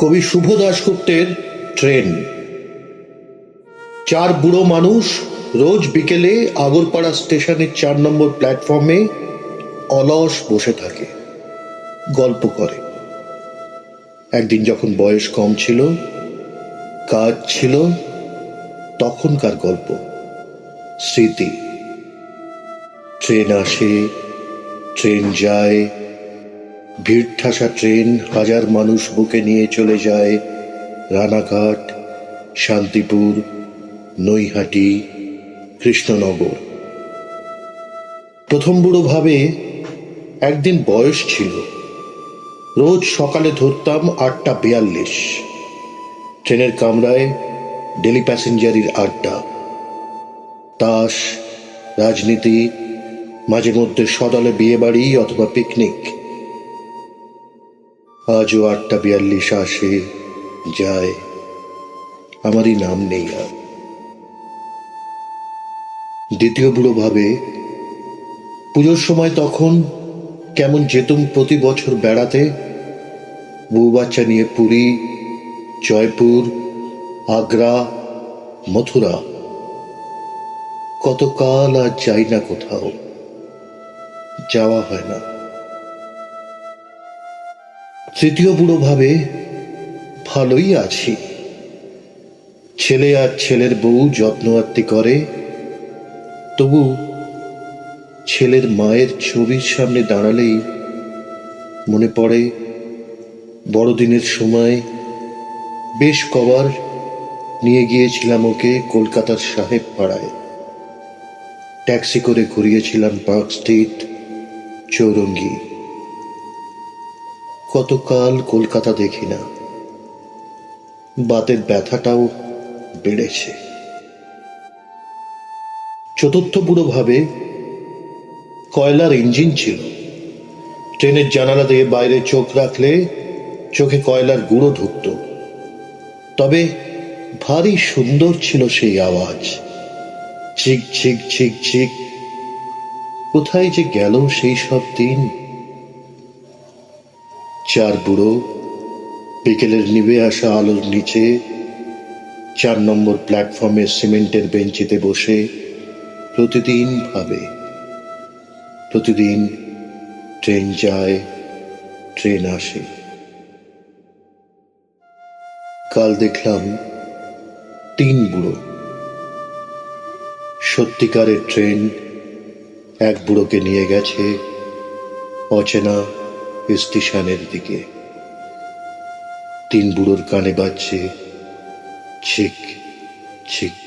কবি শুভ দাশগুপ্তের ট্রেন। চার বুড়ো মানুষ রোজ বিকেলে আগরপাড়া স্টেশনের চার নম্বর প্ল্যাটফর্মে অলস বসে থাকে, গল্প করে। একদিন যখন বয়স কম ছিল, কাজ ছিল, তখনকার গল্প, স্মৃতি। ট্রেন আসে, ট্রেন যায় ভিড় ঠাসা ট্রেন হাজার মানুষ বুকে নিয়ে চলে যায় রানাঘাট, শান্তিপুর, নৈহাটি, কৃষ্ণনগর। প্রথম বুড়ো ভাবে একদিন বয়স ছিল। রোজ সকালে ধরতাম আটটা বিয়াল্লিশ। ট্রেনের কামরায় ডেলি প্যাসেঞ্জারির আড্ডা। তাস, রাজনীতি মাঝে মধ্যে সদলে বিয়ে বাড়ি অথবা পিকনিক। আজও আটটা বিয়াল্লিশ আসে, যায়। আমারই নাম নেই আর। দ্বিতীয় বুড়ো ভাবে, পুজোর সময় তখন কেমন যেতুম প্রতি বছর বেড়াতে, বউ বাচ্চা নিয়ে পুরী, জয়পুর, আগ্রা, মথুরা। কতকাল আর যাই না কোথাও, যাওয়া হয় না। তৃতীয় বুড়ো ভাবে, ভালোই আছি। ছেলে আর ছেলের বউ যত্ন আত্মি করে, তবু ছেলের মায়ের ছবির সামনে দাঁড়ালেই মনে পড়ে, বড়দিনের সময় বেশ কবার নিয়ে গিয়েছিলাম ওকে কলকাতার সাহেব পাড়ায়। ট্যাক্সি করে ঘুরিয়েছিলাম পার্ক স্ট্রিট, চৌরঙ্গি। কতকাল কলকাতা দেখি না। বাতের ব্যথাটাও বেড়েছে। চতুর্থ বুড়ো ভাবে কয়লার ইঞ্জিন ছিল। ট্রেনের জানালা দিয়ে বাইরে চোখ রাখলে চোখে কয়লার গুঁড়ো ঢুকত তবে ভারী সুন্দর ছিল সেই আওয়াজ। ঝিক ঝিক ছিক ছিক কোথায় যে গেল সেই সব দিন? চার বুড়ো, বিকেলের নিভে আসা আলোর নিচে, চার নম্বর প্ল্যাটফর্মে সিমেন্টের বেঞ্চিতে বসে প্রতিদিন ভাবে। প্রতিদিন ট্রেন যায়, ট্রেন আসে। কাল দেখলাম তিন বুড়ো। সত্যিকারের ট্রেন এক বুড়োকে নিয়ে গেছে, অচেনা স্টেশনের দিকে। তিন বুড়োর কানে বাজছে ছিক ছিক